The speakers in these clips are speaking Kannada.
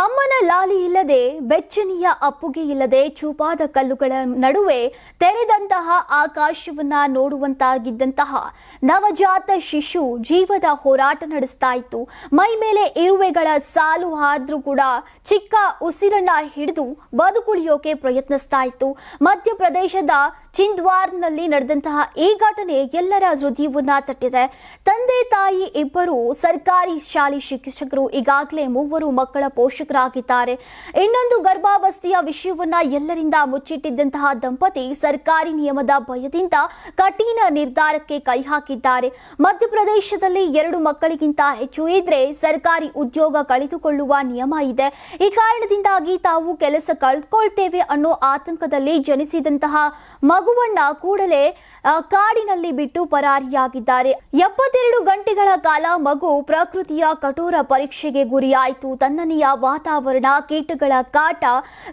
ಅಮ್ಮನ ಲಾಲಿ ಇಲ್ಲದೆ ಬೆಚ್ಚನೆಯ ಅಪ್ಪುಗೆ ಇಲ್ಲದೆ ಚೂಪಾದ ಕಲ್ಲುಗಳ ನಡುವೆ ತೆರೆದಂತಹ ಆಕಾಶವನ್ನ ನೋಡುವಂತಾಗಿದ್ದಂತಹ ನವಜಾತ ಶಿಶು ಜೀವದ ಹೋರಾಟ ನಡೆಸ್ತಾ ಇತ್ತು. ಮೈ ಮೇಲೆ ಇರುವೆಗಳ ಸಾಲು ಆದ್ರೂ ಕೂಡ ಚಿಕ್ಕ ಉಸಿರನ್ನ ಹಿಡಿದು ಬದುಕುಳಿಯೋಕೆ ಪ್ರಯತ್ನಿಸ್ತಾ ಇತ್ತು. ಮಧ್ಯಪ್ರದೇಶದ ಚಿಂದ್ವಾರ್ನಲ್ಲಿ ನಡೆದಂತಹ ಈ ಘಟನೆ ಎಲ್ಲರ ಹೃದಯವನ್ನ ತಟ್ಟಿದೆ. ತಂದೆ, ತಾಯಿ ಇಬ್ಬರು ಸರ್ಕಾರಿ ಶಾಲೆ ಶಿಕ್ಷಕರು, ಈಗಾಗಲೇ ಮೂವರು ಮಕ್ಕಳ ಪೋಷಕರಾಗಿದ್ದಾರೆ. ಇನ್ನೊಂದು ಗರ್ಭಾವಸ್ಥೆಯ ವಿಷಯವನ್ನ ಎಲ್ಲರಿಂದ ಮುಚ್ಚಿಟ್ಟಿದ್ದಂತಹ ದಂಪತಿ ಸರ್ಕಾರಿ ನಿಯಮದ ಭಯದಿಂದ ಕಠಿಣ ನಿರ್ಧಾರಕ್ಕೆ ಕೈ ಹಾಕಿದ್ದಾರೆ ಮಧ್ಯಪ್ರದೇಶದಲ್ಲಿ ಎರಡು ಮಕ್ಕಳಿಗಿಂತ ಹೆಚ್ಚು ಇದ್ರೆ ಸರ್ಕಾರಿ ಉದ್ಯೋಗ ಕಳೆದುಕೊಳ್ಳುವ ನಿಯಮ ಇದೆ. ಈ ಕಾರಣದಿಂದಾಗಿ ತಾವು ಕೆಲಸ ಕಳ್ಕೊಳ್ತೇವೆ ಅನ್ನೋ ಆತಂಕದಲ್ಲಿ ಜನಿಸಿದಂತಹ ಮಗುವನ್ನ ಕೂಡಲೇ ಕಾಡಿನಲ್ಲಿ ಬಿಟ್ಟು ಪರಾರಿಯಾಗಿದ್ದಾರೆ. ಎಪ್ಪತ್ತೆರಡು ಗಂಟೆಗಳ ಕಾಲ ಮಗು ಪ್ರಕೃತಿಯ ಕಠೋರ ಪರೀಕ್ಷೆಗೆ ಗುರಿಯಾಯಿತು. ತನ್ನನೆಯ ವಾತಾವರಣ, ಕೀಟಗಳ ಕಾಟ,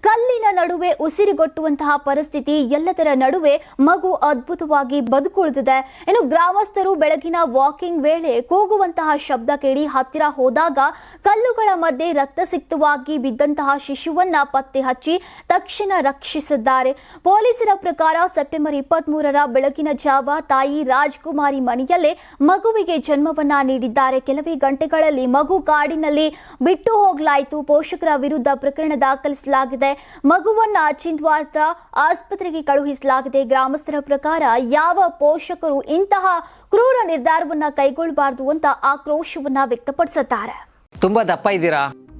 ಕಲ್ಲಿನ ನಡುವೆ ಉಸಿರುಗೊಟ್ಟುವಂತಹ ಪರಿಸ್ಥಿತಿ, ಎಲ್ಲದರ ನಡುವೆ ಮಗು ಅದ್ಭುತವಾಗಿ ಬದುಕುಳಿದಿದೆ. ಇನ್ನು ಗ್ರಾಮಸ್ಥರು ಬೆಳಗಿನ ವಾಕಿಂಗ್ ವೇಳೆ ಕೂಗುವಂತಹ ಶಬ್ದ ಕೇಳಿ ಹತ್ತಿರ ಹೋದಾಗ ಕಲ್ಲುಗಳ ಮಧ್ಯೆ ರಕ್ತಸಿಕ್ತವಾಗಿ ಬಿದ್ದಂತಹ ಶಿಶುವನ್ನ ಪತ್ತೆ ಹಚ್ಚಿ ತಕ್ಷಣ ರಕ್ಷಿಸಿದ್ದಾರೆ. ಪೊಲೀಸರ ಪ್ರಕಾರ ಸೆಪ್ಟೆಂಬರ್ ಇಪ್ಪತ್ತ್ ಮೂರರ ಬೆಳಕಿನ ಜಾವ ತಾಯಿ ರಾಜ್ಕುಮಾರಿ ಮನೆಯಲ್ಲೇ ಮಗುವಿಗೆ ಜನ್ಮವನ್ನ ನೀಡಿದ್ದಾರೆ. ಕೆಲವೇ ಗಂಟೆಗಳಲ್ಲಿ ಮಗು ಕಾಡಿನಲ್ಲಿ ಬಿಟ್ಟು ಹೋಗಲಾಯಿತು. ಪೋಷಕರ ವಿರುದ್ಧ ಪ್ರಕರಣ ದಾಖಲಿಸಲಾಗಿದೆ. ಮಗುವನ್ನ ಚಿಂದ್ವಾರ್ತ ಆಸ್ಪತ್ರೆಗೆ ಕಳುಹಿಸಲಾಗಿದೆ. ಗ್ರಾಮಸ್ಥರ ಪ್ರಕಾರ ಯಾವ ಪೋಷಕರು ಇಂತಹ ಕ್ರೂರ ನಿರ್ಧಾರವನ್ನ ಕೈಗೊಳ್ಳಬಾರದು ಅಂತ ಆಕ್ರೋಶವನ್ನ ವ್ಯಕ್ತಪಡಿಸುತ್ತಾರೆ ತುಂಬಾ ದಪ್ಪ ಇದ್ದೀರಾ?